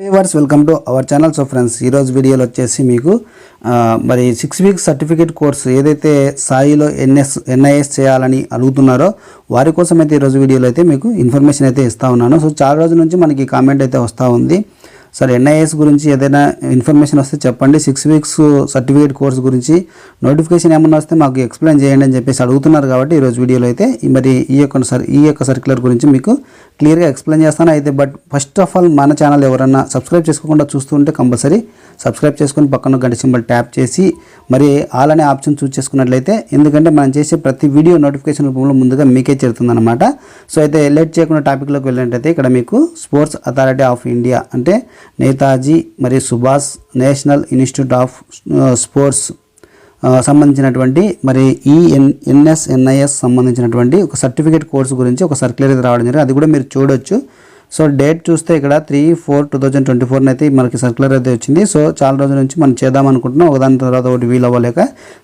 Viewers welcome to our channel so friends ఈరోజు వీడియోలో వచ్చేసి మీకు మరి సిక్స్ వీక్స్ సర్టిఫికేట్ కోర్స్ ఏదైతే సాయిలో ఎన్ఎస్ ఎన్ఐఎస్ చేయాలని అడుగుతున్నారో వారి కోసం అయితే ఈరోజు వీడియోలో అయితే మీకు ఇన్ఫర్మేషన్ అయితే ఇస్తా ఉన్నాను. సో చాలా రోజుల నుంచి మనకి కామెంట్ అయితే వస్తూ ఉంది. సార్ ఎన్ఐఎస్ గురించి ఏదైనా ఇన్ఫర్మేషన్ వస్తే చెప్పండి. సిక్స్ వీక్స్ సర్టిఫికేట్ కోర్స్ గురించి నోటిఫికేషన్ ఏమన్నా వస్తే మాకు ఎక్స్ప్లెయిన్ చేయండి అని చెప్పేసి అడుగుతున్నారు కాబట్టి ఈరోజు వీడియోలో అయితే మరి ఈ యొక్క సర్ ఈ యొక్క సర్క్యులర్ గురించి మీకు క్లియర్గా ఎక్స్ప్లెయిన్ చేస్తాను. అయితే బట్ ఫస్ట్ ఆఫ్ ఆల్ మన ఛానల్ ఎవరన్నా సబ్స్క్రైబ్ చేసుకోకుండా చూస్తుంటే కంపల్సరీ సబ్స్క్రైబ్ చేసుకుని పక్కన గంట సింబల్ ట్యాప్ చేసి మరి ఆల్ అనే ఆప్షన్ చూస్ చేసుకున్నట్లయితే ఎందుకంటే మనం చేసే ప్రతి వీడియో నోటిఫికేషన్ రూపంలో ముందుగా మీకే చేరుతుందన్నమాట. సో అయితే లేట్ చేయకుండా టాపిక్లోకి వెళ్ళినట్టయితే ఇక్కడ మీకు స్పోర్ట్స్ అథారిటీ ఆఫ్ ఇండియా అంటే నేతాజీ మరియు Subhash national institute of sports సంబంధించినటువంటి మరి ఈ ఎన్ ఎన్ఐఎస్ సంబంధించినటువంటి ఒక సర్టిఫికేట్ కోర్సు గురించి ఒక సర్క్యులర్ ఇది రావడం జరిగింది. అది కూడా మీరు చూడొచ్చు. సో డేట్ చూస్తే ఇక్కడ three four two thousand twenty four అయితే మనకి సర్క్యులర్ అయితే వచ్చింది. సో చాలా రోజుల నుంచి మనం చేద్దాం అనుకుంటున్నాం. ఒకదాని తర్వాత ఒకటి వీలు అవ్వలేక.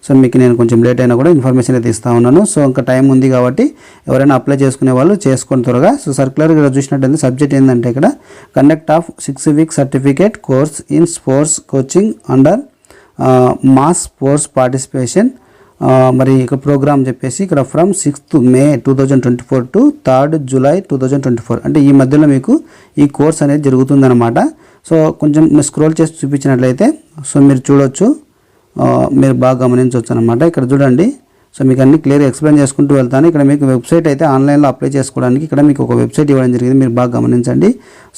సో మీకు నేను కొంచెం లేట్ అయినా కూడా ఇన్ఫర్మేషన్ అయితే ఇస్తా ఉన్నాను. సో ఇంకా టైం ఉంది కాబట్టి ఎవరైనా అప్లై చేసుకునే వాళ్ళు చేసుకొని త్వరగా. సో సర్క్యులర్ ఇక్కడ చూసినట్టయితే సబ్జెక్ట్ ఏంటంటే ఇక్కడ conduct of six week certificate course in sports coaching under mass sports participation మరి ఇక ప్రోగ్రామ్ చెప్పేసి ఇక్కడ from sixth May two thousand twenty four to third July two thousand twenty four అంటే ఈ మధ్యలో మీకు ఈ కోర్స్ అనేది జరుగుతుందన్నమాట. సో కొంచెం స్క్రోల్ చేసి చూపించినట్లయితే సో మీరు చూడొచ్చు. మీరు బాగా గమనించవచ్చు అనమాట ఇక్కడ చూడండి. సో మీకు అన్ని క్లియర్ ఎక్స్ప్లెయిన్ చేసుకుంటూ వెళ్తాను. ఇక్కడ మీకు వెబ్సైట్ అయితే ఆన్లైన్లో అప్లై చేసుకోవడానికి ఇక్కడ మీకు ఒక వెబ్సైట్ ఇవ్వడం జరిగింది. మీరు బాగా గమనించండి.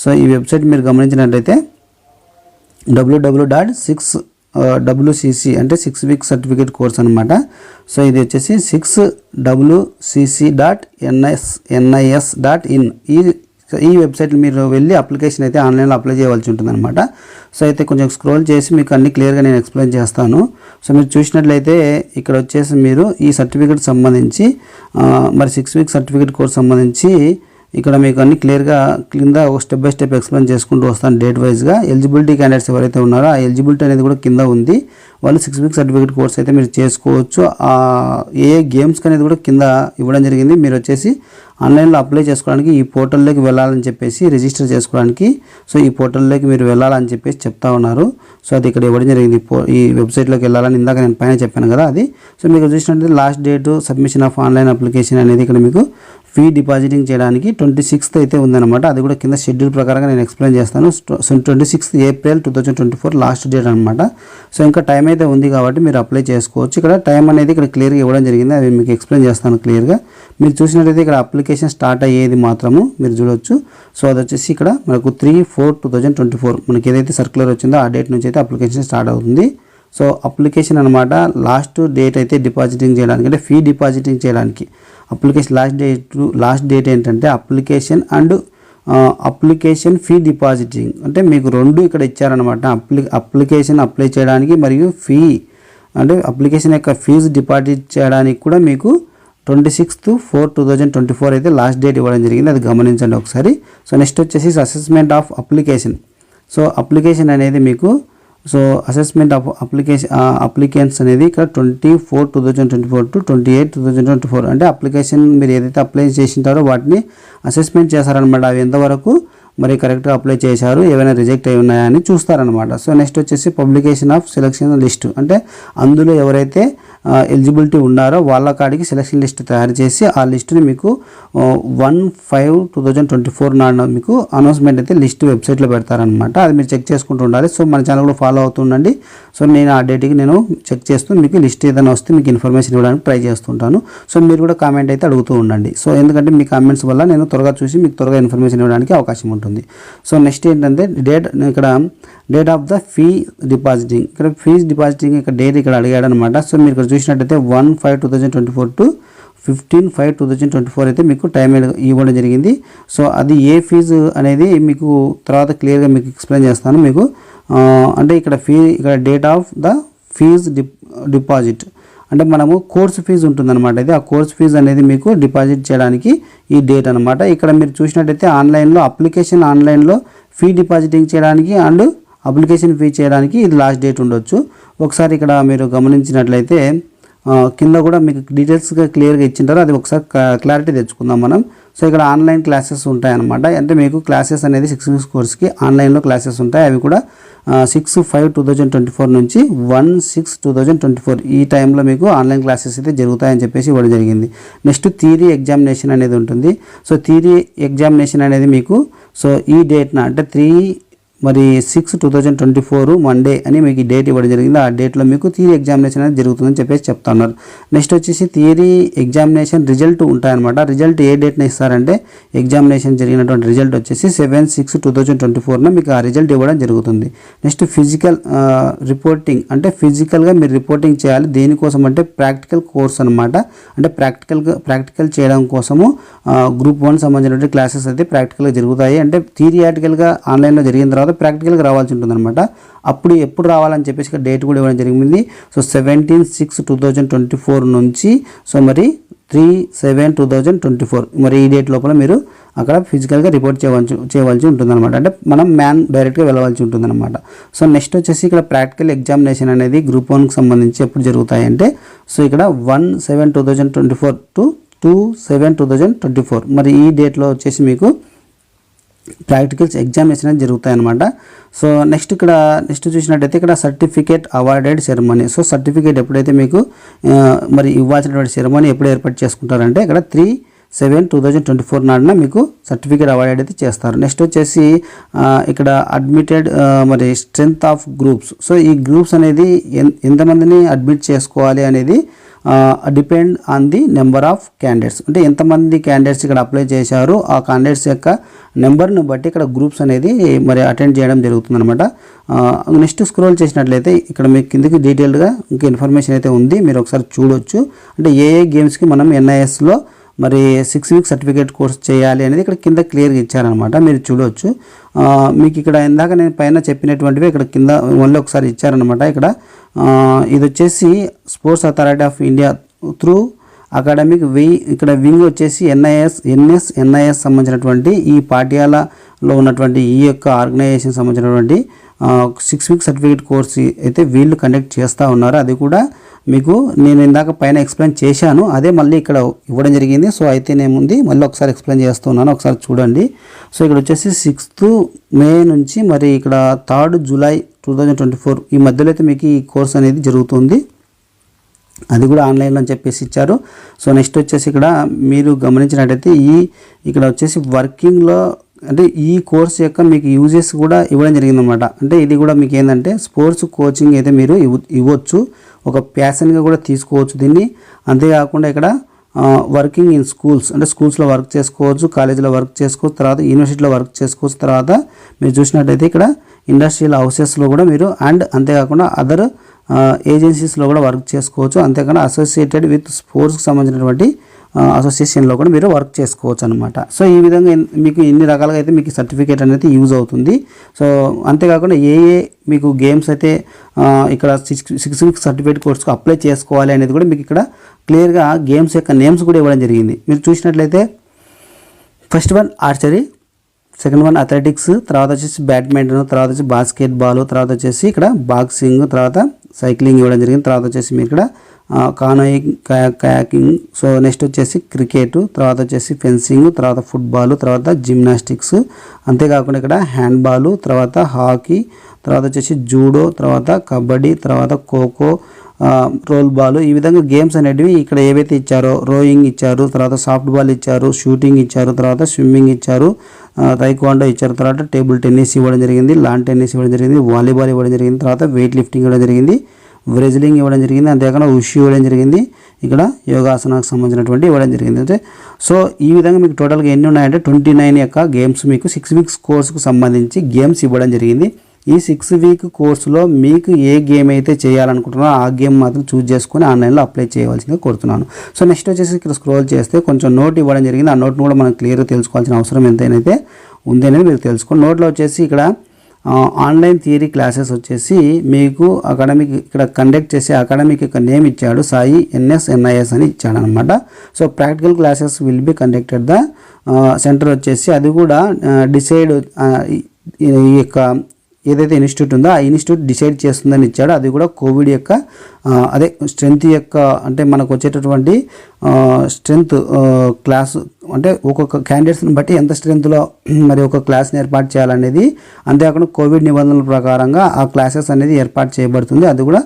సో ఈ వెబ్సైట్ మీరు గమనించినట్లయితే డబ్ల్యూడబ్ల్యూ డాట్ సిక్స్ డబ్ల్యూసిసి అంటే సిక్స్ వీక్ సర్టిఫికేట్ కోర్స్ అనమాట సో ఇది వచ్చేసి six WCC dot NIS NIS dot in ఈ ఈ వెబ్సైట్ మీరు వెళ్ళి అప్లికేషన్ అయితే ఆన్లైన్లో అప్లై చేయవలసి ఉంటుంది అనమాట సో అయితే కొంచెం స్క్రోల్ చేసి మీకు అన్ని క్లియర్గా నేను ఎక్స్ప్లెయిన్ చేస్తాను. సో మీరు చూసినట్లయితే ఇక్కడ వచ్చేసి మీరు ఈ సర్టిఫికేట్ సంబంధించి మరి సిక్స్ వీక్ సర్టిఫికేట్ కోర్స్ సంబంధించి ఇక్కడ మీకు అన్ని క్లియర్గా కింద ఒక స్టెప్ బై స్టెప్ ఎక్స్ప్లెయిన్ చేసుకుంటూ వస్తాను డేట్ వైజ్గా ఎలిజిబిలిటీ క్యాండిడేట్స్ ఎవరైతే ఉన్నారో ఆ ఎలిజిబిలిటీ అనేది కూడా కింద ఉంది. వాళ్ళు సిక్స్ వీక్స్ సర్టిఫికేట్ కోర్స్ అయితే మీరు చేసుకోవచ్చు. ఏ గేమ్స్కి అనేది కూడా కింద ఇవ్వడం జరిగింది. మీరు వచ్చేసి ఆన్లైన్లో అప్లై చేసుకోవడానికి ఈ పోర్టల్లోకి వెళ్ళాలని చెప్పేసి రిజిస్టర్ చేసుకోవడానికి. సో ఈ పోర్టల్లోకి మీరు వెళ్ళాలని చెప్పేసి చెప్తా ఉన్నారు. సో అది ఇక్కడ ఇవ్వడం జరిగింది. ఈ వెబ్సైట్లోకి వెళ్ళాలని ఇందాక నేను పైన చెప్పాను కదా అది. సో మీకు చూసినట్టు last date submission of online application అనేది ఇక్కడ మీకు ఫీ డిపాజిటింగ్ చేయడానికి ట్వంటీ సిక్స్త్ అయితే ఉందన్నమాట. అది కూడా కింద షెడ్యూల్ ప్రకారంగా నేను ఎక్స్ప్లెయిన్ చేస్తాను. Twenty sixth April two thousand twenty four last date అనమాట సో ఇంకా టైం అయితే ఉంది కాబట్టి మీరు అప్లై చేసుకోవచ్చు. ఇక్కడ టైం అనేది ఇక్కడ క్లియర్గా ఇవ్వడం జరిగింది. అది మీకు ఎక్స్ప్లెయిన్ చేస్తాను క్లియర్గా మీరు చూసినట్లయితే ఇక్కడ అప్లికేషన్ స్టార్ట్ అయ్యేది మాత్రము మీరు చూడొచ్చు. సో అది వచ్చేసి ఇక్కడ మనకు three four two thousand twenty four మనకి ఏదైతే సర్క్యులర్ వచ్చిందో ఆ డేట్ నుంచి అయితే అప్లికేషన్ స్టార్ట్ అవుతుంది. సో అప్లికేషన్ అనమాట లాస్ట్ డేట్ అయితే డిపాజిటింగ్ చేయడానికి అంటే ఫీ డిపాజిటింగ్ చేయడానికి. Application last date last date ఏంటంటే application and application fee depositing అంటే మీకు రెండు ఇక్కడ ఇచ్చారనమాట అప్లి అప్లికేషన్ అప్లై చేయడానికి మరియు ఫీ అంటే అప్లికేషన్ యొక్క ఫీజు డిపాజిట్ చేయడానికి కూడా మీకు twenty sixth four two thousand twenty four అయితే లాస్ట్ డేట్ ఇవ్వడం జరిగింది. అది గమనించండి ఒకసారి. సో నెక్స్ట్ వచ్చేసి assessment of application so application అనేది మీకు so assessment of application applicants అనేది ఇక్కడ twenty four two thousand twenty four to twenty eight two thousand twenty four అంటే అప్లికేషన్ మీరు ఏదైతే అప్లై చేసింటారో వాటిని అసెస్మెంట్ చేశారనమాట. అవి ఎంతవరకు మరి కరెక్ట్గా అప్లై చేశారు ఏమైనా రిజెక్ట్ అయి ఉన్నాయా అని చూస్తారనమాట. సో నెక్స్ట్ వచ్చేసి పబ్లికేషన్ ఆఫ్ సెలక్షన్ లిస్టు అంటే అందులో ఎవరైతే ఎలిజిబిలిటీ ఉన్నారో వాళ్ళ కాడికి సెలక్షన్ లిస్ట్ తయారు చేసి ఆ లిస్టుని మీకు one five two thousand twenty four నాడు మీకు అనౌన్స్మెంట్ అయితే లిస్ట్ వెబ్సైట్లో పెడతారనమాట అది మీరు చెక్ చేసుకుంటూ ఉండాలి. సో మన ఛానల్ కూడా ఫాలో అవుతుండండి సో నేను ఆ డేట్కి నేను చెక్ చేస్తూ మీకు లిస్ట్ ఏదైనా వస్తే మీకు ఇన్ఫర్మేషన్ ఇవ్వడానికి ట్రై చేస్తుంటాను. సో మీరు కూడా కామెంట్ అయితే అడుగుతూ ఉండండి. సో ఎందుకంటే మీ కామెంట్స్ వల్ల నేను త్వరగా చూసి మీకు త్వరగా ఇన్ఫర్మేషన్ ఇవ్వడానికి అవకాశం ఉంటుంది. సో నెక్స్ట్ ఏంటంటే డేట్ ఇక్కడ date of the fee depositing ఇక్కడ ఫీజ్ డిపాజిటింగ్ ఇక్కడ డేట్ ఇక్కడ అడిగాడనమాట సో మీరు ఇక్కడ చూసినట్టయితే one five two thousand twenty four to fifteen five two thousand twenty four అయితే మీకు టైం ఇవ్వడం జరిగింది. సో అది ఏ ఫీజు అనేది మీకు తర్వాత క్లియర్గా మీకు ఎక్స్ప్లెయిన్ చేస్తాను మీకు. అంటే ఇక్కడ ఫీ ఇక్కడ date of the fees dip deposit. అంటే మనము కోర్స్ ఫీజు ఉంటుందన్నమాట ఇది. ఆ కోర్స్ ఫీజు అనేది మీకు డిపాజిట్ చేయడానికి ఈ డేట్ అనమాట ఇక్కడ మీరు చూసినట్టయితే ఆన్లైన్లో అప్లికేషన్ ఆన్లైన్లో ఫీ డిపాజిటింగ్ చేయడానికి అండ్ అప్లికేషన్ ఫీ చేయడానికి ఇది లాస్ట్ డేట్ ఉండొచ్చు. ఒకసారి ఇక్కడ మీరు గమనించినట్లయితే కింద కూడా మీకు డీటెయిల్స్గా క్లియర్గా ఇచ్చింటారు. అది ఒకసారి క్లారిటీ తెచ్చుకుందాం మనం. సో ఇక్కడ ఆన్లైన్ క్లాసెస్ ఉంటాయన్నమాట. అంటే మీకు క్లాసెస్ అనేది సిక్స్ వీక్స్ కోర్స్కి ఆన్లైన్లో క్లాసెస్ ఉంటాయి. అవి కూడా six five two thousand twenty four నుంచి one six two thousand twenty four ఈ టైంలో మీకు ఆన్లైన్ క్లాసెస్ అయితే జరుగుతాయని చెప్పేసి ఇవ్వడం జరిగింది. నెక్స్ట్ థీరీ ఎగ్జామినేషన్ అనేది ఉంటుంది. సో థీరీ ఎగ్జామినేషన్ అనేది మీకు సో ఈ డేట్న అంటే త్రీ మరి six two thousand twenty four Monday అని మీకు ఈ డేట్ ఇవ్వడం జరిగింది. ఆ డేట్లో మీకు థియరీ ఎగ్జామినేషన్ అనేది జరుగుతుందని చెప్పేసి చెప్తా ఉన్నారు నెక్స్ట్ వచ్చేసి థియరీ ఎగ్జామినేషన్ రిజల్ట్ ఉంటాయన్నమాట. రిజల్ట్ ఏ డేట్న ఇస్తారంటే ఎగ్జామినేషన్ జరిగినటువంటి రిజల్ట్ వచ్చేసి seven six two thousand twenty ఫోర్న మీకు ఆ రిజల్ట్ ఇవ్వడం జరుగుతుంది. నెక్స్ట్ ఫిజికల్ రిపోర్టింగ్ అంటే ఫిజికల్గా మీరు రిపోర్టింగ్ చేయాలి. దేనికోసం అంటే ప్రాక్టికల్ కోర్స్ అనమాట అంటే ప్రాక్టికల్గా ప్రాక్టికల్ చేయడం కోసము గ్రూప్ వన్ సంబంధించినటువంటి క్లాసెస్ అయితే ప్రాక్టికల్గా జరుగుతాయి. అంటే థియరియాటికల్గా ఆన్లైన్లో జరిగిన తర్వాత ప్రాక్టికల్గా రావాల్సి ఉంటుంది అనమాట అప్పుడు ఎప్పుడు రావాలని చెప్పేసి ఇక్కడ డేట్ కూడా ఇవ్వడం జరిగింది. So seventeen six two thousand twenty four నుంచి సో మరి three seven two thousand twenty four మరి ఈ డేట్ లోపల మీరు అక్కడ ఫిజికల్గా రిపోర్ట్ చేయవలసి చేయవలసి ఉంటుందన్నమాట. అంటే మనం మ్యాన్ డైరెక్ట్గా వెళ్ళవలసి ఉంటుందన్నమాట. సో నెక్స్ట్ వచ్చేసి ఇక్కడ ప్రాక్టికల్ ఎగ్జామినేషన్ అనేది గ్రూప్ వన్కి సంబంధించి ఎప్పుడు జరుగుతాయి అంటే సో ఇక్కడ one seven two thousand twenty four to two seven two thousand twenty four మరి ఈ డేట్లో వచ్చేసి మీకు ప్రాక్టికల్స్ ఎగ్జామినేషన్ అనేది జరుగుతాయి అనమాట సో నెక్స్ట్ ఇక్కడ నెక్స్ట్ చూసినట్టయితే ఇక్కడ certificate awarded ceremony. So certificate ఎప్పుడైతే మీకు మరి ఇవ్వాల్సినటువంటి సెరమనీ ఎప్పుడు ఏర్పాటు చేసుకుంటారంటే ఇక్కడ three seven two thousand twenty four నాడున మీకు సర్టిఫికేట్ అవార్డెడ్ అయితే చేస్తారు. నెక్స్ట్ వచ్చేసి ఇక్కడ అడ్మిటెడ్ మరి స్ట్రెంగ్త్ ఆఫ్ గ్రూప్స్. సో ఈ గ్రూప్స్ అనేది ఎంతమందిని అడ్మిట్ చేసుకోవాలి అనేది depend on the number of candidates అంటే ఎంతమంది క్యాండిడేట్స్ ఇక్కడ అప్లై చేశారు ఆ క్యాండిడేట్స్ యొక్క నెంబర్ను బట్టి ఇక్కడ గ్రూప్స్ అనేది మరి అటెండ్ చేయడం జరుగుతుంది అనమాట నెక్స్ట్ స్క్రోల్ చేసినట్లయితే ఇక్కడ మీకు కిందకి డీటెయిల్డ్గా ఇంకా ఇన్ఫర్మేషన్ అయితే ఉంది. మీరు ఒకసారి చూడొచ్చు. అంటే ఏ ఏ గేమ్స్కి మనం ఎన్ఐఎస్లో మరి సిక్స్ వీక్ సర్టిఫికేట్ కోర్స్ చేయాలి అనేది ఇక్కడ కింద క్లియర్గా ఇచ్చారనమాట మీరు చూడవచ్చు మీకు ఇక్కడ ఇందాక నేను పైన చెప్పినటువంటివి ఇక్కడ కింద ఓన్లీ ఒకసారి ఇచ్చారనమాట ఇక్కడ. ఇది వచ్చేసి sports authority of India through academic వి ఇక్కడ వింగ్ వచ్చేసి ఎన్ఐఎస్ ఎన్ఎస్ ఎన్ఐఎస్ సంబంధించినటువంటి ఈ పాఠ్యాలలో ఉన్నటువంటి ఈ యొక్క ఆర్గనైజేషన్ సంబంధించినటువంటి సిక్స్ వీక్ సర్టిఫికేట్ కోర్స్ అయితే వీళ్ళు కండక్ట్ చేస్తూ ఉన్నారు. అది కూడా మీకు నేను ఇందాక పైన ఎక్స్ప్లెయిన్ చేశాను. అదే మళ్ళీ ఇక్కడ ఇవ్వడం జరిగింది. సో అయితేనేముంది మళ్ళీ ఒకసారి ఎక్స్ప్లెయిన్ చేస్తున్నాను ఒకసారి చూడండి. సో ఇక్కడ వచ్చేసి సిక్స్త్ మే నుంచి మరి ఇక్కడ third July two thousand twenty four ఈ మధ్యలో అయితే మీకు ఈ కోర్స్ అనేది జరుగుతుంది. అది కూడా ఆన్లైన్లో అని చెప్పేసి ఇచ్చారు. సో నెక్స్ట్ వచ్చేసి ఇక్కడ మీరు గమనించినట్టయితే ఈ ఇక్కడ వచ్చేసి వర్కింగ్లో అంటే ఈ కోర్స్ యొక్క మీకు యూజెస్ కూడా ఇవ్వడం జరిగిందనమాట అంటే ఇది కూడా మీకు ఏంటంటే స్పోర్ట్స్ కోచింగ్ అయితే మీరు ఇవ్వచ్చు. ఒక ప్యాషన్గా కూడా తీసుకోవచ్చు దీన్ని. అంతేకాకుండా ఇక్కడ వర్కింగ్ ఇన్ స్కూల్స్ అంటే స్కూల్స్లో వర్క్ చేసుకోవచ్చు కాలేజీలో వర్క్ చేసుకోవచ్చు తర్వాత యూనివర్సిటీలో వర్క్ చేసుకోవచ్చు తర్వాత మీరు చూసినట్టయితే ఇక్కడ ఇండస్ట్రియల్ హౌసెస్లో కూడా మీరు అండ్ అంతేకాకుండా అదర్ ఏజెన్సీస్లో కూడా వర్క్ చేసుకోవచ్చు. అంతేకాకుండా అసోసియేటెడ్ విత్ స్పోర్ట్స్కి సంబంధించినటువంటి అసోసియేషన్లో కూడా మీరు వర్క్ చేసుకోవచ్చు అనమాట సో ఈ విధంగా మీకు ఎన్ని రకాలుగా అయితే మీకు సర్టిఫికేట్ అనేది యూజ్ అవుతుంది. సో అంతేకాకుండా ఏ ఏ మీకు గేమ్స్ అయితే ఇక్కడ సిక్స్ సిక్స్ వీక్స్ సర్టిఫికేట్ కోర్స్కి అప్లై చేసుకోవాలి అనేది కూడా మీకు ఇక్కడ క్లియర్గా గేమ్స్ యొక్క నేమ్స్ కూడా ఇవ్వడం జరిగింది. మీరు చూసినట్లయితే first one archery second one athletics తర్వాత వచ్చేసి బ్యాడ్మింటన్ తర్వాత వచ్చి బాస్కెట్బాల్ తర్వాత వచ్చేసి ఇక్కడ బాక్సింగ్ తర్వాత సైక్లింగ్ ఇవ్వడం జరిగింది. తర్వాత వచ్చేసి మీరు ఇక్కడ కానోయింగ్ కయాకింగ్ సో నెక్స్ట్ వచ్చేసి క్రికెట్ తర్వాత వచ్చేసి ఫెన్సింగ్ తర్వాత ఫుట్బాల్ తర్వాత జిమ్నాస్టిక్స్. అంతేకాకుండా ఇక్కడ హ్యాండ్బాల్ తర్వాత హాకీ తర్వాత వచ్చేసి జూడో తర్వాత కబడ్డీ తర్వాత ఖోఖో రోల్ బాల్ ఈ విధంగా గేమ్స్ అనేటివి ఇక్కడ ఏవైతే ఇచ్చారో రోయింగ్ ఇచ్చారు తర్వాత సాఫ్ట్ బాల్ ఇచ్చారు షూటింగ్ ఇచ్చారు తర్వాత స్విమ్మింగ్ ఇచ్చారు తైక్వాండో ఇచ్చారు తర్వాత టేబుల్ టెన్నిస్ ఇవ్వడం జరిగింది లాన్ టెన్నిస్ ఇవ్వడం జరిగింది వాలీబాల్ ఇవ్వడం జరిగింది తర్వాత వెయిట్ లిఫ్టింగ్ ఇవ్వడం జరిగింది. బ్రెజిలింగ్ ఇవ్వడం జరిగింది. అంతేకాకుండా ఉషి ఇవ్వడం జరిగింది. ఇక్కడ యోగాసనాకు సంబంధించినటువంటి ఇవ్వడం జరిగింది. అయితే సో ఈ విధంగా మీకు టోటల్గా ఎన్ని ఉన్నాయంటే ట్వంటీ నైన్ యొక్క గేమ్స్ మీకు సిక్స్ వీక్స్ కోర్సుకు సంబంధించి గేమ్స్ ఇవ్వడం జరిగింది. ఈ సిక్స్ వీక్ కోర్సులో మీకు ఏ గేమ్ అయితే చేయాలనుకుంటున్నారో ఆ గేమ్ మాత్రం చూజ్ చేసుకొని ఆన్లైన్లో అప్లై చేయవలసిందిగా కోరుతున్నాను. సో నెక్స్ట్ వచ్చేసి ఇక్కడ స్క్రోల్ చేస్తే కొంచెం నోట్ ఇవ్వడం జరిగింది. ఆ నోట్ను కూడా మనం క్లియర్గా తెలుసుకోవాల్సిన అవసరం ఎంతైతే ఉంది అనేది మీరు తెలుసుకోండి. నోట్లో వచ్చేసి ఇక్కడ ఆన్లైన్ థియరీ క్లాసెస్ వచ్చేసి మీకు అకాడమిక్ ఇక్కడ కండక్ట్ చేసే అకాడమిక్ యొక్క నేమ్ ఇచ్చాడు సాయి ఎన్ఎస్ ఎన్ఐఎస్ అని ఇచ్చాడు అనమాట so practical classes will be conducted the centre వచ్చేసి అది కూడా డిసైడ్ ఈ యొక్క ఏదైతే ఇన్స్టిట్యూట్ ఉందో ఆ ఇన్స్టిట్యూట్ డిసైడ్ చేస్తుందని ఇచ్చాడు. అది కూడా కోవిడ్ యొక్క అదే స్ట్రెంత్ యొక్క అంటే మనకు వచ్చేటటువంటి స్ట్రెంత్ క్లాస్ అంటే ఒక్కొక్క క్యాండిడేట్స్ని బట్టి ఎంత స్ట్రెంత్లో మరి ఒక క్లాస్ని ఏర్పాటు చేయాలనేది అంతేకాకుండా కోవిడ్ నిబంధనల ప్రకారంగా ఆ క్లాసెస్ అనేది ఏర్పాటు చేయబడుతుంది. అది కూడా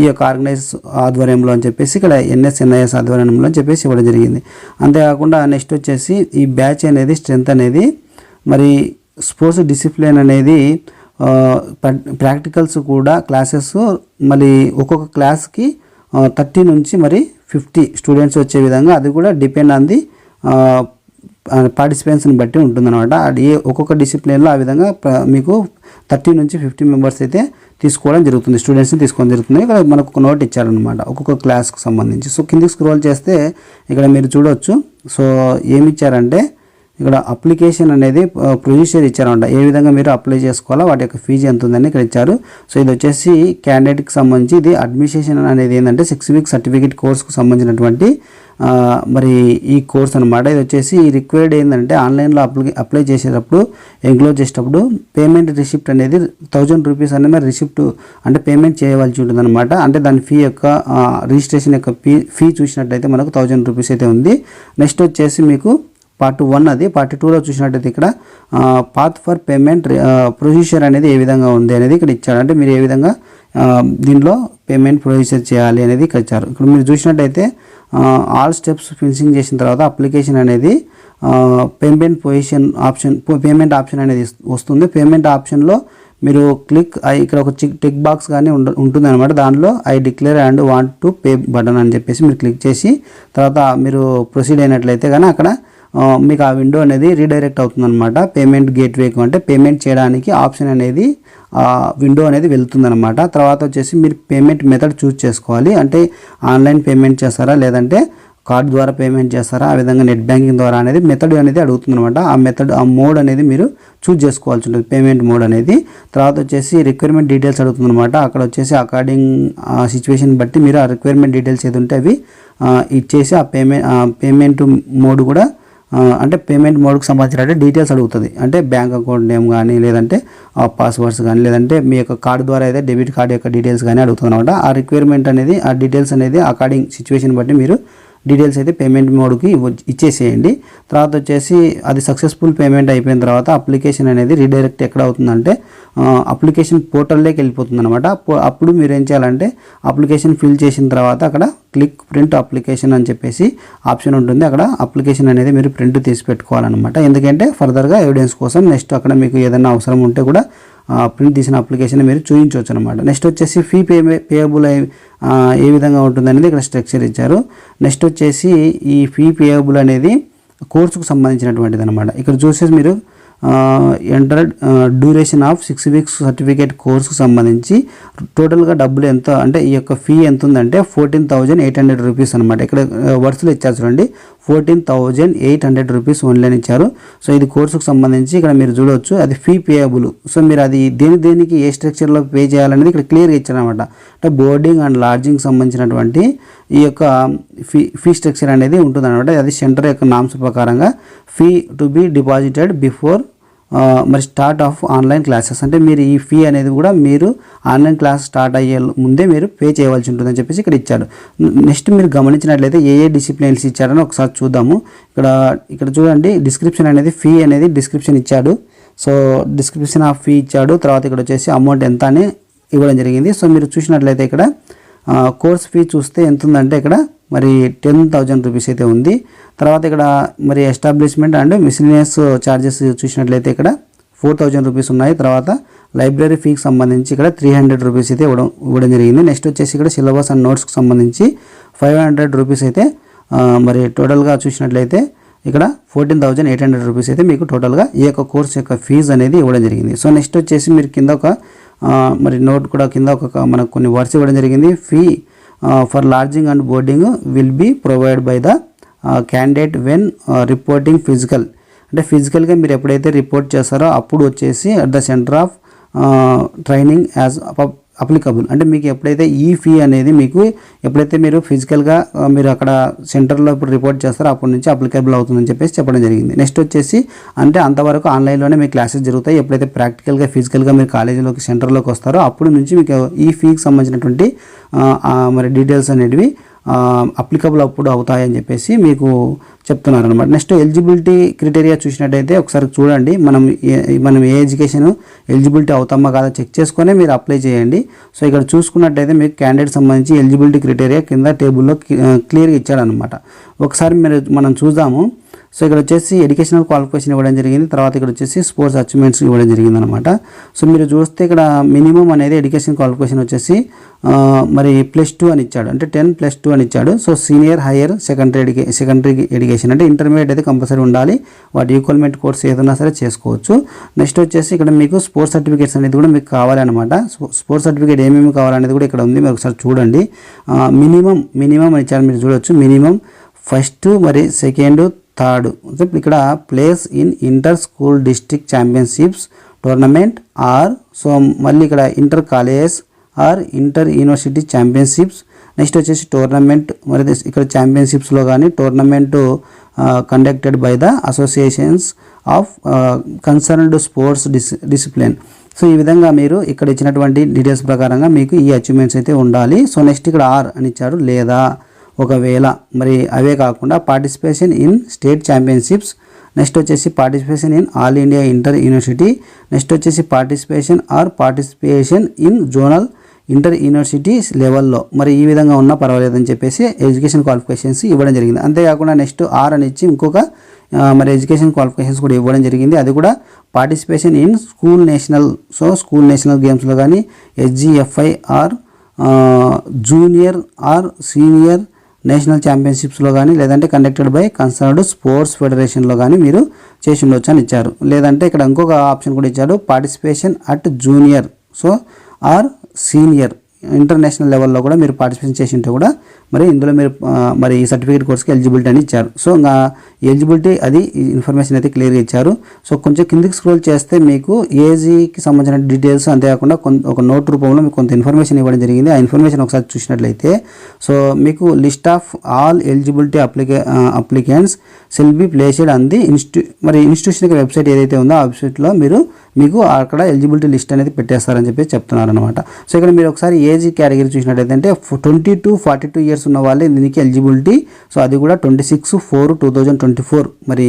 ఈ యొక్క ఆర్గనైజ్ ఆధ్వర్యంలో అని చెప్పేసి ఇక్కడ ఎన్ఎస్ఎన్ఐఎస్ ఆధ్వర్యంలో అని చెప్పేసి ఇవ్వడం జరిగింది. అంతేకాకుండా నెక్స్ట్ వచ్చేసి ఈ బ్యాచ్ అనేది స్ట్రెంత్ అనేది మరి స్పోర్ట్స్ డిసిప్లిన్ అనేది ప్రాక్టికల్స్ కూడా క్లాసెస్ మళ్ళీ ఒక్కొక్క క్లాస్కి థర్టీ నుంచి మరి ఫిఫ్టీ స్టూడెంట్స్ వచ్చే విధంగా అది కూడా డిపెండ్ ఆన్ ది పార్టిసిపెంట్స్ని బట్టి ఉంటుందన్నమాట. అది ఏ ఒక్కొక్క డిసిప్లిన్లో ఆ విధంగా మీకు థర్టీ నుంచి ఫిఫ్టీ మెంబర్స్ అయితే తీసుకోవడం జరుగుతుంది స్టూడెంట్స్ని తీసుకోవడం జరుగుతుంది. ఇక్కడ మనకు ఒక నోట్ ఇచ్చారనమాట ఒక్కొక్క క్లాస్కి సంబంధించి. సో కిందికి స్క్రోల్ చేస్తే ఇక్కడ మీరు చూడొచ్చు. సో ఏమి ఇచ్చారంటే ఇక్కడ అప్లికేషన్ అనేది ప్రొసీజర్ ఇచ్చారన్నమాట ఏ విధంగా మీరు అప్లై చేసుకోవాలో వాటి యొక్క ఫీజు ఎంత ఉందని ఇక్కడ ఇచ్చారు. సో ఇది వచ్చేసి క్యాండిడేట్కి సంబంధించి ఇది అడ్మిషన్ అనేది ఏంటంటే సిక్స్ వీక్ సర్టిఫికేట్ కోర్సుకు సంబంధించినటువంటి మరి ఈ కోర్స్ అనమాట ఇది వచ్చేసి రిక్వైర్డ్ ఏంటంటే ఆన్లైన్లో అప్లై అప్లై చేసేటప్పుడు ఎంక్లోజ్ చేసేటప్పుడు పేమెంట్ రిసిప్ట్ అనేది థౌజండ్ రూపీస్ అనేది మరి రిసిప్ట్ అంటే పేమెంట్ చేయవలసి ఉంటుంది అనమాట అంటే దాని ఫీ యొక్క రిజిస్ట్రేషన్ యొక్క ఫీ ఫీ చూసినట్టయితే మనకు థౌజండ్ రూపీస్ అయితే ఉంది. నెక్స్ట్ వచ్చేసి మీకు పార్ట్ వన్ అది పార్ట్ టూలో చూసినట్టయితే ఇక్కడ పాత్ ఫర్ పేమెంట్ ప్రొసీజర్ అనేది ఏ విధంగా ఉంది అనేది ఇక్కడ ఇచ్చాడు అంటే మీరు ఏ విధంగా దీనిలో పేమెంట్ ప్రొసీజర్ చేయాలి అనేది ఇక్కడ ఇచ్చారు. ఇక్కడ మీరు చూసినట్టయితే ఆల్ స్టెప్స్ ఫినిషింగ్ చేసిన తర్వాత అప్లికేషన్ అనేది payment position option payment option అనేది వస్తుంది. పేమెంట్ ఆప్షన్లో మీరు క్లిక్ ఐ- ఇక్కడ ఒక చిక్ టిక్ బాక్స్ కానీ ఉండ ఉంటుంది అనమాట దానిలో I declare and want to pay button అని చెప్పేసి మీరు క్లిక్ చేసి తర్వాత మీరు ప్రొసీడ్ అయినట్లయితే కానీ అక్కడ మీకు ఆ విండో అనేది రీడైరెక్ట్ అవుతుందన్నమాట. పేమెంట్ గేట్వేకి అంటే పేమెంట్ చేయడానికి ఆప్షన్ అనేది ఆ విండో అనేది వెళ్తుందన్నమాట. తర్వాత వచ్చేసి మీరు పేమెంట్ మెథడ్ చూస్ చేసుకోవాలి. అంటే ఆన్లైన్ పేమెంట్ చేస్తారా? లేదంటే కార్డ్ ద్వారా పేమెంట్ చేస్తారా? ఆ విధంగా నెట్ బ్యాంకింగ్ ద్వారా అనేది మెథడ్ అనేది అడుగుతుంది అనమాట ఆ మెథడ్ ఆ మోడ్ అనేది మీరు చూజ్ చేసుకోవాల్సి ఉంటుంది. పేమెంట్ మోడ్ అనేది. తర్వాత వచ్చేసి రిక్వైర్మెంట్ డీటెయిల్స్ అడుగుతుంది అనమాట అక్కడ వచ్చేసి అకార్డింగ్ సిచ్యువేషన్ బట్టి మీరు ఆ రిక్వైర్మెంట్ డీటెయిల్స్ ఏది ఉంటే అవి ఇచ్చేసి ఆ పేమెంట్ పేమెంట్ మోడ్ కూడా అంటే పేమెంట్ మోడ్కి సంబంధించిన డీటెయిల్స్ అడుగుతుంది. అంటే బ్యాంక్ అకౌంట్ నేమ్ కానీ లేదంటే ఆ పాస్వర్డ్స్ కానీ లేదంటే మీ యొక్క కార్డు ద్వారా అయితే డెబిట్ కార్డు యొక్క డీటెయిల్స్ కానీ అడుగుతుంది అనమాట ఆ రిక్వైర్మెంట్ అనేది ఆ డీటెయిల్స్ అనేది అకార్డింగ్ సిచ్యువేషన్ బట్టి మీరు డీటెయిల్స్ అయితే పేమెంట్ మోడ్కి ఇచ్చేసేయండి. తర్వాత వచ్చేసి అది సక్సెస్ఫుల్ పేమెంట్ అయిపోయిన తర్వాత అప్లికేషన్ అనేది రీడైరెక్ట్ ఎక్కడ అవుతుందంటే అప్లికేషన్ పోర్టల్లోకి వెళ్ళిపోతుంది అనమాట అప్పుడు మీరు ఏం చేయాలంటే అప్లికేషన్ ఫిల్ చేసిన తర్వాత అక్కడ క్లిక్ ప్రింట్ అప్లికేషన్ అని చెప్పేసి ఆప్షన్ ఉంటుంది. అక్కడ అప్లికేషన్ అనేది మీరు ప్రింట్ తీసి పెట్టుకోవాలన్నమాట. ఎందుకంటే ఫర్దర్గా ఎవిడెన్స్ కోసం నెక్స్ట్ అక్కడ మీకు ఏదైనా అవసరం ఉంటే కూడా ప్రింట్ తీసిన అప్లికేషన్ మీరు చూపించవచ్చు అనమాట నెక్స్ట్ వచ్చేసి ఫీ పే పేయబుల్ ఏ విధంగా ఉంటుంది అనేది ఇక్కడ స్ట్రక్చర్ ఇచ్చారు. నెక్స్ట్ వచ్చేసి ఈ ఫీ పేయబుల్ అనేది కోర్సుకు సంబంధించినటువంటిది అనమాట ఇక్కడ చూసేసి మీరు enter duration of six weeks certificate కోర్సుకు సంబంధించి టోటల్గా డబ్బులు ఎంత అంటే ఈ యొక్క ఫీ ఎంత ఉందంటే fourteen thousand eight hundred rupees అనమాట ఇక్కడ వర్సులు ఇచ్చారు చూడండి. Fourteen thousand eight hundred rupees only అని ఇచ్చారు. సో ఇది కోర్సుకు సంబంధించి ఇక్కడ మీరు చూడవచ్చు అది ఫీ పేయబుల్ సో మీరు అది దేని దేనికి ఏ స్ట్రక్చర్లో పే చేయాలనేది ఇక్కడ క్లియర్గా ఇచ్చారనమాట అంటే బోర్డింగ్ అండ్ లాడ్జింగ్ సంబంధించినటువంటి ఈ యొక్క ఫీ ఫీ స్ట్రక్చర్ అనేది ఉంటుంది అనమాట అది సెంటర్ యొక్క నామ్స్ ప్రకారంగా fee to be deposited before మరి స్టార్ట్ ఆఫ్ ఆన్లైన్ క్లాసెస్ అంటే మీరు ఈ ఫీ అనేది కూడా మీరు ఆన్లైన్ క్లాస్ స్టార్ట్ అయ్యే ముందే మీరు పే చేయవలసి ఉంటుందని చెప్పేసి ఇక్కడ ఇచ్చాడు నెక్స్ట్ మీరు గమనించినట్లయితే ఏ ఏ డిసిప్లిన్స్ ఇచ్చారని ఒకసారి చూద్దాము. ఇక్కడ ఇక్కడ చూడండి డిస్క్రిప్షన్ అనేది ఫీ అనేది డిస్క్రిప్షన్ ఇచ్చాడు. సో డిస్క్రిప్షన్ ఆఫ్ ఫీ ఇచ్చాడు. తర్వాత ఇక్కడ వచ్చేసి అమౌంట్ ఎంత అని ఇవ్వడం జరిగింది. సో మీరు చూసినట్లయితే ఇక్కడ కోర్స్ ఫీ చూస్తే ఎంత ఉందంటే ఇక్కడ మరి టెన్ థౌజండ్ రూపీస్ అయితే ఉంది. తర్వాత ఇక్కడ మరి ఎస్టాబ్లిష్మెంట్ అండ్ మిసిలినియస్ ఛార్జెస్ చూసినట్లయితే ఇక్కడ ఫోర్ థౌజండ్ రూపీస్ ఉన్నాయి. తర్వాత లైబ్రరీ ఫీకి సంబంధించి ఇక్కడ త్రీ హండ్రెడ్ రూపీస్ అయితే ఇవ్వడం ఇవ్వడం జరిగింది. నెక్స్ట్ వచ్చేసి ఇక్కడ సిలబస్ అండ్ నోట్స్కి సంబంధించి ఫైవ్ హండ్రెడ్ రూపీస్ అయితే మరి టోటల్గా చూసినట్లయితే ఇక్కడ fourteen thousand eight hundred rupees అయితే మీకు టోటల్గా ఈ యొక్క కోర్స్ యొక్క ఫీజు అనేది ఇవ్వడం జరిగింది. సో నెక్స్ట్ వచ్చేసి మీరు కింద ఒక మరి నోట్ కూడా కింద ఒక మనకు కొన్ని వర్డ్స్ ఇవ్వడం జరిగింది. Fee for lodging and boarding will be provide by the candidate when reporting physical అంటే ఫిజికల్గా మీరు ఎప్పుడైతే రిపోర్ట్ చేస్తారో అప్పుడు వచ్చేసి at the centre of training as applicable అంటే మీకు ఎప్పుడైతే ఈ ఫీ అనేది మీకు ఎప్పుడైతే మీరు ఫిజికల్గా మీరు అక్కడ సెంటర్లో ఇప్పుడు రిపోర్ట్ చేస్తారో అప్పటి నుంచి అప్లికబుల్ అవుతుందని చెప్పేసి చెప్పడం జరిగింది. నెక్స్ట్ వచ్చేసి అంటే అంతవరకు ఆన్లైన్లోనే మీ క్లాసెస్ జరుగుతాయి. ఎప్పుడైతే ప్రాక్టికల్గా ఫిజికల్గా మీరు కాలేజీలోకి సెంటర్లోకి వస్తారో అప్పుడు నుంచి మీకు ఈ ఫీకి సంబంధించినటువంటి మరి డీటెయిల్స్ అనేటివి అప్లికబుల్ అప్పుడు అవుతాయని చెప్పేసి మీకు చెప్తున్నారు అనమాట నెక్స్ట్ ఎలిజిబిలిటీ క్రిటేరియా చూసినట్టయితే ఒకసారి చూడండి. మనం ఏ- మనం ఏ ఎడ్యుకేషన్ ఎలిజిబిలిటీ అవుతామా కాదా చెక్ చేసుకొని మీరు అప్లై చేయండి. సో ఇక్కడ చూసుకున్నట్టయితే మీకు క్యాండిడేట్ సంబంధించి ఎలిజిబిలిటీ క్రిటేరియా కింద టేబుల్లో క్లియర్గా ఇచ్చాడనమాట ఒకసారి మీరు మనం చూద్దాము. సో ఇక్కడ వచ్చేసి ఎడ్యుకేషనల్ క్వాలిఫికేషన్ ఇవ్వడం జరిగింది. తర్వాత ఇక్కడ వచ్చేసి స్పోర్ట్స్ అచీవ్మెంట్స్ ఇవ్వడం జరిగింది అనమాట సో మీరు చూస్తే ఇక్కడ మినిమం అనేది ఎడ్యుకేషన్ క్వాలిఫికేషన్ వచ్చేసి మరి ప్లస్ టూ అని ఇచ్చాడు. అంటే టెన్ ప్లస్ టూ అని ఇచ్చాడు. So senior higher secondary educa secondary education అంటే ఇంటర్మీడియట్ అయితే కంపల్సరీ ఉండాలి. వాటి ఈక్వల్మెంట్ కోర్స్ ఏదైనా సరే చేసుకోవచ్చు. నెక్స్ట్ వచ్చేసి ఇక్కడ మీకు స్పోర్ట్స్ సర్టిఫికేట్స్ అనేది కూడా మీకు కావాలన్నమాట స్పోర్ట్స్ సర్టిఫికేట్ ఏమేమి కావాలనేది కూడా ఇక్కడ ఉంది. మీరు ఒకసారి చూడండి. మినిమం మినిమం అని ఇచ్చారు మీరు చూడొచ్చు. మినిమం ఫస్ట్ మరి సెకండ్ థర్డ్. ఇక్కడ place in inter school district championships tournament or so మళ్ళీ ఇక్కడ inter colleges or inter university championships next వచ్చేసి టోర్నమెంట్ మరి ఇక్కడ ఛాంపియన్షిప్స్లో కానీ tournament conducted by the associations of concerned sports dis discipline so ఈ విధంగా మీరు ఇక్కడ ఇచ్చినటువంటి డీటెయిల్స్ ప్రకారంగా మీకు ఈ అచీవ్మెంట్స్ అయితే ఉండాలి. సో నెక్స్ట్ ఇక్కడ ఆర్ అని ఇచ్చాడు లేదా. ఒకవేళ మరి అవే కాకుండా participation in state championships next వచ్చేసి participation in all India inter university next వచ్చేసి participation or participation in zonal inter universities లెవెల్లో మరి ఈ విధంగా ఉన్నా పర్వాలేదని చెప్పేసి ఎడ్యుకేషన్ క్వాలిఫికేషన్స్ ఇవ్వడం జరిగింది. అంతేకాకుండా నెక్స్ట్ ఆర్ అని ఇచ్చి ఇంకొక మరి ఎడ్యుకేషన్ క్వాలిఫికేషన్స్ కూడా ఇవ్వడం జరిగింది. అది కూడా participation in school national so school national గేమ్స్లో కానీ SGFI or junior or senior national ఛాంపియన్షిప్స్లో కానీ లేదంటే కండక్టెడ్ బై కన్సర్న్డ్ స్పోర్ట్స్ ఫెడరేషన్లో కానీ మీరు చేసి ఉండొచ్చు అని ఇచ్చారు. లేదంటే ఇక్కడ ఇంకొక ఆప్షన్ కూడా ఇచ్చాడు participation at junior. So or senior. International లెవెల్లో కూడా మీరు పార్టిసిపేషన్ చేసి ఉంటే కూడా మరి ఇందులో మీరు మరి ఈ సర్టిఫికేట్ కోర్స్కి ఎలిజిబిలిటీ అని ఇచ్చారు. సో ఇంకా ఎలిజిబిలిటీ అది ఇన్ఫర్మేషన్ అయితే క్లియర్గా ఇచ్చారు. సో కొంచెం కిందికి స్క్రోల్ చేస్తే మీకు ఏజీకి సంబంధించిన డీటెయిల్స్ అంతేకాకుండా కొంత ఒక నోట్ రూపంలో మీకు కొంత ఇన్ఫర్మేషన్ ఇవ్వడం జరిగింది. ఆ ఇన్ఫర్మేషన్ ఒకసారి చూసినట్లయితే సో మీకు list of all eligibility applica applicants shall be placed అంది ఇన్స్టి మరి ఇన్స్టిట్యూషన్ వెబ్సైట్ ఏదైతే ఉందో ఆ వెబ్సైట్లో మీరు మీకు అక్కడ ఎలిజిబిలిటీ లిస్ట్ అనేది పెట్టేస్తారని చెప్పి చెప్తున్నారు అనమాట సో ఇక్కడ మీరు ఒకసారి ఏజ్ కేటగిరీ చూసినట్టయితే అంటే twenty to forty two years ఉన్న వాళ్ళే దీనికి ఎలిజిబిలిటీ. సో అది కూడా twenty six four two thousand twenty four. మరి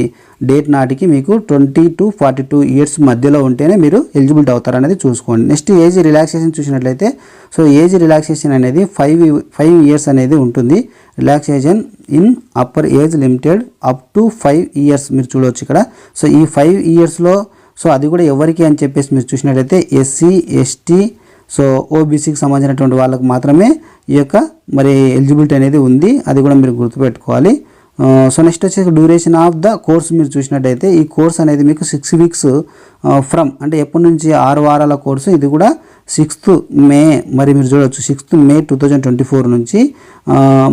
డేట్ నాటికి మీకు twenty to forty two years మధ్యలో ఉంటేనే మీరు ఎలిజిబిలిటీ అవుతారనేది చూసుకోండి. నెక్స్ట్ ఏజ్ రిలాక్సేషన్ చూసినట్లయితే సో ఏజ్ రిలాక్సేషన్ అనేది ఫైవ్ ఫైవ్ ఇయర్స్ అనేది ఉంటుంది. Relaxation in upper age limited up to five years మీరు చూడవచ్చు ఇక్కడ. సో ఈ ఫైవ్ ఇయర్స్లో సో అది కూడా ఎవరికి అని చెప్పేసి మీరు చూసినట్లయితే ఎస్సీ ఎస్టీ సో ఓబీసీకి సంబంధించినటువంటి వాళ్ళకి మాత్రమే ఈ యొక్క మరి ఎలిజిబిలిటీ అనేది ఉంది. అది కూడా మీరు గుర్తుపెట్టుకోవాలి. సో నెక్స్ట్ వచ్చేసి డ్యూరేషన్ ఆఫ్ ద కోర్స్ మీరు చూసినట్టయితే ఈ కోర్స్ అనేది మీకు సిక్స్ వీక్స్ ఫ్రమ్ అంటే ఎప్పటి నుంచి ఆరు వారాల కోర్సు ఇది కూడా సిక్స్త్ మే మరి మీరు చూడవచ్చు sixth May two thousand twenty four నుంచి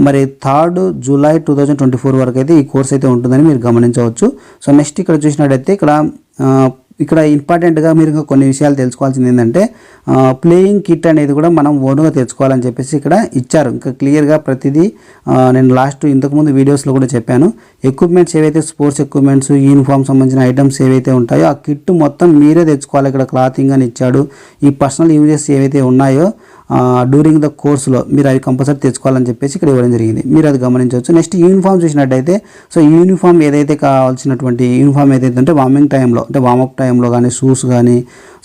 మరి third July two thousand twenty four వరకు అయితే ఈ కోర్స్ అయితే ఉంటుందని మీరు గమనించవచ్చు. సో నెక్స్ట్ ఇక్కడ చూసినట్టయితే ఇక్కడ ఇక్కడ ఇంపార్టెంట్గా మీరు ఇంకా కొన్ని విషయాలు తెలుసుకోవాల్సింది ఏంటంటే ప్లేయింగ్ కిట్ అనేది కూడా మనం ఓన్గా తెచ్చుకోవాలని చెప్పేసి ఇక్కడ ఇచ్చారు. ఇంకా క్లియర్గా ప్రతిదీ నేను లాస్ట్ ఇంతకుముందు వీడియోస్లో కూడా చెప్పాను. ఎక్విప్మెంట్స్ ఏవైతే స్పోర్ట్స్ ఎక్విప్మెంట్స్ యూనిఫామ్ సంబంధించిన ఐటమ్స్ ఏవైతే ఉంటాయో ఆ కిట్ మొత్తం మీరే తెచ్చుకోవాలి. ఇక్కడ క్లాతింగ్ అని ఇచ్చాడు. ఈ పర్సనల్ యూజెస్ ఏవైతే ఉన్నాయో డ్యూరింగ్ ద కోర్సులో మీరు అవి కంపల్సరీ తెచ్చుకోవాలని చెప్పేసి ఇక్కడ ఇవ్వడం జరిగింది. మీరు అది గమనించవచ్చు. నెక్స్ట్ యూనిఫామ్ చూసినట్టయితే సో యూనిఫామ్ ఏదైతే కావాల్సినటువంటి యూనిఫామ్ ఏదైతే అంటే వార్మింగ్ టైంలో అంటే వార్మప్ టైంలో కానీ షూస్ కానీ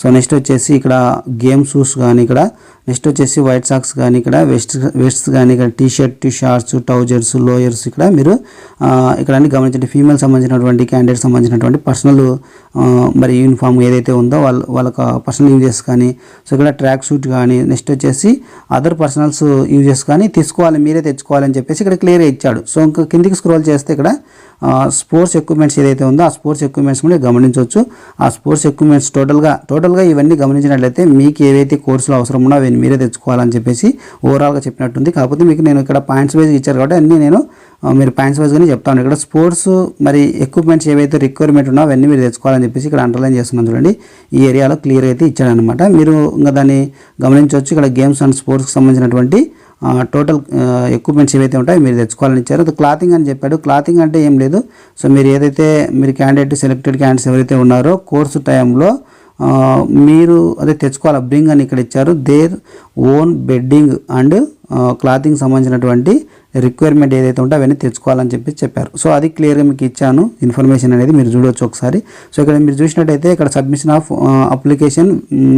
సో నెక్స్ట్ వచ్చేసి ఇక్కడ గేమ్ షూస్ కానీ ఇక్కడ నెక్స్ట్ వచ్చేసి వైట్ సాక్స్ కానీ ఇక్కడ వెస్ట్ వెస్ట్స్ కానీ ఇక్కడ T shirt shorts trousers lowers ఇక్కడ మీరు ఇక్కడ అన్ని గమనించండి. ఫీమేల్ సంబంధించినటువంటి క్యాండిడేట్ సంబంధించినటువంటి పర్సనల్ మరి యూనిఫామ్ ఏదైతే ఉందో వాళ్ళ వాళ్ళకి పర్సనల్ యూజెస్ కానీ సో ఇక్కడ ట్రాక్ సూట్ కానీ నెక్స్ట్ వచ్చేసి అదర్ పర్సనల్స్ యూజెస్ కానీ తీసుకోవాలి మీరే తెచ్చుకోవాలని చెప్పేసి ఇక్కడ క్లియర్గా ఇచ్చాడు. సో ఇంకా కిందికి స్క్రోల్ చేస్తే ఇక్కడ స్పోర్ట్స్ ఎక్విప్మెంట్స్ ఏదైతే ఉందో ఆ స్పోర్ట్స్ ఎక్విప్మెంట్స్ కూడా గమనించవచ్చు. ఆ స్పోర్ట్స్ ఎక్విప్మెంట్స్ టోటల్గా టోటల్గా ఇవన్నీ గమనించినట్లయితే మీకు ఏవైతే కోర్సులు అవసరం ఉన్నా అవన్నీ మీరే తెచ్చుకోవాలని చెప్పేసి ఓవరాల్గా చెప్పినట్టుంది. కాకపోతే మీకు నేను ఇక్కడ పాయింట్స్ వైజ్ ఇచ్చారు కాబట్టి అన్నీ నేను మీరు పాయింట్స్ వైజ్గానే చెప్తాను ఇక్కడ స్పోర్ట్స్ మరి ఎక్విప్మెంట్స్ ఏవైతే రిక్వైర్మెంట్ ఉన్నా అవన్నీ మీరు తెచ్చుకోవాలని చెప్పేసి ఇక్కడ అండర్లైన్ చేస్తున్నాను చూడండి. ఈ ఏరియాలో క్లియర్ అయితే ఇచ్చాడనమాట మీరు ఇంకా దాన్ని గమనించవచ్చు. ఇక్కడ గేమ్స్ అండ్ స్పోర్ట్స్కి సంబంధించినటువంటి టోటల్ ఎక్విప్మెంట్స్ ఏవైతే ఉంటాయో మీరు తెచ్చుకోవాలని ఇచ్చారు. అది క్లాతింగ్ అని చెప్పాడు. క్లాతింగ్ అంటే ఏం లేదు. సో మీరు ఏదైతే మీరు క్యాండిడేట్ సెలెక్టెడ్ క్యాండిడేట్స్ ఎవరైతే ఉన్నారో కోర్సు టైంలో మీరు అదే తెచ్చుకోవాలి. బ్రింగ్ అని ఇక్కడ ఇచ్చారు. Their own bedding and clothing సంబంధించినటువంటి రిక్వైర్మెంట్ ఏదైతే ఉంటే అవన్నీ తెచ్చుకోవాలని చెప్పి చెప్పారు. సో అది క్లియర్గా మీకు ఇచ్చాను. ఇన్ఫర్మేషన్ అనేది మీరు చూడవచ్చు ఒకసారి. సో ఇక్కడ మీరు చూసినట్టయితే ఇక్కడ సబ్మిషన్ ఆఫ్ అప్లికేషన్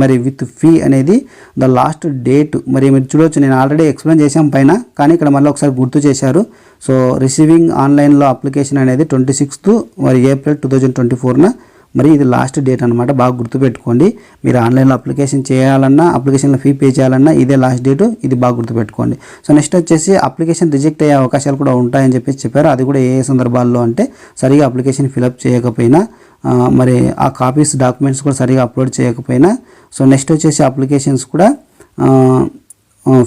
మరి విత్ ఫీ అనేది ద లాస్ట్ డేట్ మరి మీరు చూడవచ్చు నేను ఆల్రెడీ ఎక్స్ప్లెయిన్ చేశాం పైన కానీ ఇక్కడ మళ్ళీ ఒకసారి గుర్తు చేశారు. సో రిసీవింగ్ ఆన్లైన్లో అప్లికేషన్ అనేది ట్వంటీ సిక్స్త్ మరి ఏప్రిల్ టూ థౌజండ్ ట్వంటీ ఫోర్న మరి ఇది లాస్ట్ డేట్ అనమాట బాగా గుర్తుపెట్టుకోండి. మీరు ఆన్లైన్లో అప్లికేషన్ చేయాలన్నా అప్లికేషన్లో ఫీ పే చేయాలన్నా ఇదే లాస్ట్ డేట్ ఇది బాగా గుర్తుపెట్టుకోండి. సో నెక్స్ట్ వచ్చేసి అప్లికేషన్ రిజెక్ట్ అయ్యే అవకాశాలు కూడా ఉంటాయని చెప్పేసి చెప్పారు. అది కూడా ఏ ఏ సందర్భాల్లో అంటే సరిగా అప్లికేషన్ ఫిలప్ చేయకపోయినా మరి ఆ కాపీస్ డాక్యుమెంట్స్ కూడా సరిగా అప్లోడ్ చేయకపోయినా. సో నెక్స్ట్ వచ్చేసి అప్లికేషన్స్ కూడా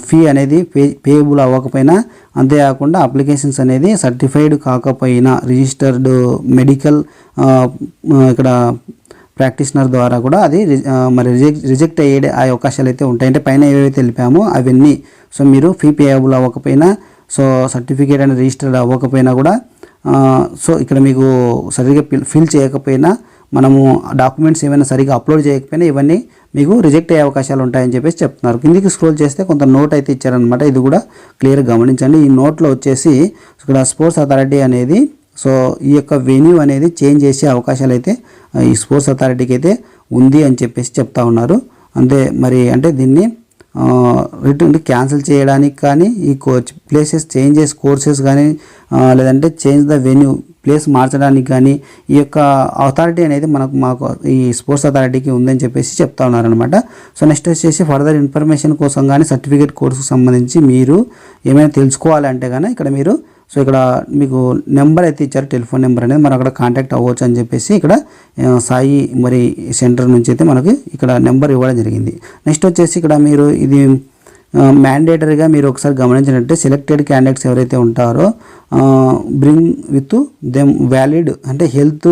ఫీ అనేది పే పేయబుల్ అవ్వకపోయినా అంతేకాకుండా అప్లికేషన్స్ అనేది సర్టిఫైడ్ కాకపోయినా రిజిస్టర్డ్ మెడికల్ ఇక్కడ ప్రాక్టీషనర్ ద్వారా కూడా అది మరి రిజెక్ట్ రిజెక్ట్ అయ్యే అవకాశాలు అయితే ఉంటాయి. అంటే పైన ఏవైతే తెలిపామో అవన్నీ. సో మీరు ఫీ పేయబుల్ అవ్వకపోయినా సో సర్టిఫికేట్ అనేది రిజిస్టర్డ్ అవ్వకపోయినా కూడా సో ఇక్కడ మీకు సరిగ్గా ఫిల్ ఫిల్ చేయకపోయినా మనము డాక్యుమెంట్స్ ఏమైనా సరిగ్గా అప్లోడ్ చేయకపోయినా ఇవన్నీ మీకు రిజెక్ట్ అయ్యే అవకాశాలు ఉంటాయని చెప్పేసి చెప్తున్నారు. కిందికి స్క్రోల్ చేస్తే కొంత నోట్ అయితే ఇచ్చారనమాట ఇది కూడా క్లియర్గా గమనించండి. ఈ నోట్లో వచ్చేసి ఇక్కడ స్పోర్ట్స్ అథారిటీ అనేది సో ఈ యొక్క వెన్యూ అనేది చేంజ్ చేసే అవకాశాలు అయితే ఈ స్పోర్ట్స్ అథారిటీకి అయితే ఉంది అని చెప్పేసి చెప్తా ఉన్నారు. అంతే మరి అంటే దీన్ని రిటర్న్ క్యాన్సిల్ చేయడానికి కానీ ఈ కోచ్ ప్లేసెస్ చేంజ్ చేసి కోర్సెస్ కానీ లేదంటే చేంజ్ ద వెన్యూ ప్లేస్ మార్చడానికి కానీ ఈ యొక్క అథారిటీ అనేది మనకు మాకు ఈ స్పోర్ట్స్ అథారిటీకి ఉందని చెప్పేసి చెప్తా ఉన్నారనమాట సో నెక్స్ట్ వచ్చేసి ఫర్దర్ ఇన్ఫర్మేషన్ కోసం కానీ సర్టిఫికేట్ కోర్సుకు సంబంధించి మీరు ఏమైనా తెలుసుకోవాలంటే కానీ ఇక్కడ మీరు సో ఇక్కడ మీకు నెంబర్ అయితే ఇచ్చారు టెలిఫోన్ నెంబర్ అనేది మనం అక్కడ కాంటాక్ట్ అవ్వచ్చు అని చెప్పేసి ఇక్కడ సాయి మరి సెంటర్ నుంచి అయితే మనకి ఇక్కడ నెంబర్ ఇవ్వడం జరిగింది. నెక్స్ట్ వచ్చేసి ఇక్కడ మీరు ఇది మ్యాండేటరీగా మీరు ఒకసారి గమనించినట్టే సెలెక్టెడ్ క్యాండిడేట్స్ ఎవరైతే ఉంటారో బ్రింగ్ విత్ దెమ్ వ్యాలిడ్ అంటే హెల్త్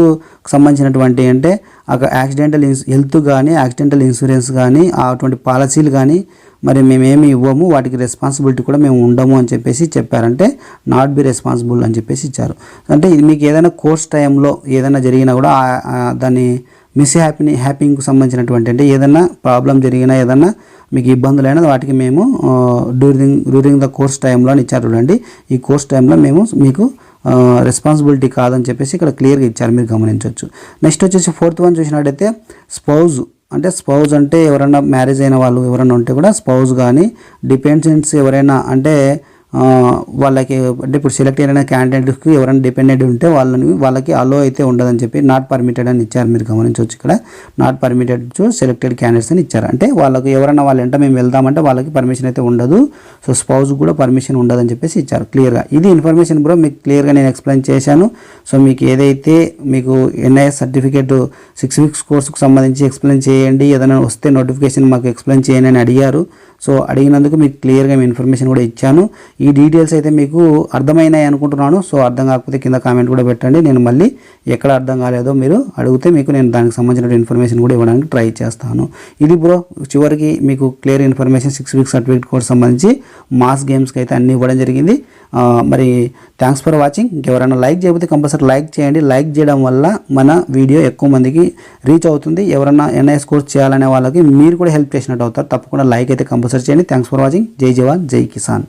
సంబంధించినటువంటి అంటే అక్కడ యాక్సిడెంటల్ ఇన్స్ హెల్త్ కానీ యాక్సిడెంటల్ ఇన్సూరెన్స్ కానీ అటువంటి పాలసీలు కానీ మరి మేమేమి ఇవ్వము వాటికి రెస్పాన్సిబిలిటీ కూడా మేము ఉండము అని చెప్పేసి చెప్పారంటే నాట్ బి రెస్పాన్సిబుల్ అని చెప్పేసి ఇచ్చారు. అంటే మీకు ఏదైనా కోర్స్ టైంలో ఏదైనా జరిగినా కూడా దాన్ని మిస్ హ్యాపీని హ్యాపింగ్కి సంబంధించినటువంటి అంటే ఏదైనా ప్రాబ్లం జరిగినా ఏదైనా మీకు ఇబ్బందులైనా వాటికి మేము డ్యూరింగ్ డ్యూరింగ్ ద కోర్స్ టైంలో అని ఇచ్చారు చూడండి. ఈ కోర్స్ టైంలో మేము మీకు రెస్పాన్సిబిలిటీ కాదని చెప్పేసి ఇక్కడ క్లియర్గా ఇచ్చారు. మీరు గమనించవచ్చు. నెక్స్ట్ వచ్చేసి ఫోర్త్ వన్ చూసినట్టయితే స్పౌజ్ అంటే స్పౌజ్ అంటే ఎవరైనా మ్యారేజ్ అయిన వాళ్ళు ఎవరైనా ఉంటే కూడా స్పౌజ్ కానీ డిపెండెంట్స్ ఎవరైనా అంటే వాళ్ళకి అంటే ఇప్పుడు సెలెక్ట్ అయిన క్యాండిడేట్కి ఎవరైనా డిపెండెంట్ ఉంటే వాళ్ళని వాళ్ళకి అలో అయితే ఉండదని చెప్పి నాట్ పర్మిటెడ్ అని ఇచ్చారు మీరు గమనించవచ్చు ఇక్కడ. Not permitted to selected candidates అని ఇచ్చారు. అంటే వాళ్ళకి ఎవరైనా వాళ్ళ వెంట మేము వెళ్దామంటే వాళ్ళకి పర్మిషన్ అయితే ఉండదు. సో స్పౌజ్ కూడా పర్మిషన్ ఉండదని చెప్పేసి ఇచ్చారు. క్లియర్గా ఇది ఇన్ఫర్మేషన్ బ్రో మీకు క్లియర్గా నేను ఎక్స్ప్లెయిన్ చేశాను. సో మీకు ఏదైతే మీకు ఎన్ఐఎస్ సర్టిఫికేట్ సిక్స్ వీక్స్ కోర్సుకు సంబంధించి ఎక్స్ప్లెయిన్ చేయండి. ఏదైనా వస్తే నోటిఫికేషన్ మాకు ఎక్స్ప్లెయిన్ చేయండి అని అడిగారు. సో అడిగినందుకు మీకు క్లియర్గా మేము ఇన్ఫర్మేషన్ కూడా ఇచ్చాను. ఈ ఈ డీటెయిల్స్ అయితే మీకు అర్థమైనాయి అనుకుంటున్నాను. సో అర్థం కాకపోతే కింద కామెంట్ కూడా పెట్టండి. నేను మళ్ళీ ఎక్కడ అర్థం కాలేదో మీరు అడిగితే మీకు నేను దానికి సంబంధించిన ఇన్ఫర్మేషన్ కూడా ఇవ్వడానికి ట్రై చేస్తాను. ఇది బ్రో చివరికి మీకు clear information six weeks certificate course సంబంధించి మాస్ గేమ్స్కి అయితే అన్ని ఇవ్వడం జరిగింది. మరి థ్యాంక్స్ ఫర్ వాచింగ్ ఎవరైనా లైక్ చేయకపోతే కంపల్సరీ లైక్ చేయండి. లైక్ చేయడం వల్ల మన వీడియో ఎక్కువ మందికి రీచ్ అవుతుంది. ఎవరైనా ఎన్ఐఎస్ కోర్స్ చేయాలనే వాళ్ళకి మీరు కూడా హెల్ప్ చేసినట్టు అవుతారు. తప్పకుండా లైక్ అయితే కంపల్సరీ చేయండి. థ్యాంక్స్ ఫర్ వాచింగ్ జై జవాన్ జై కిసాన్.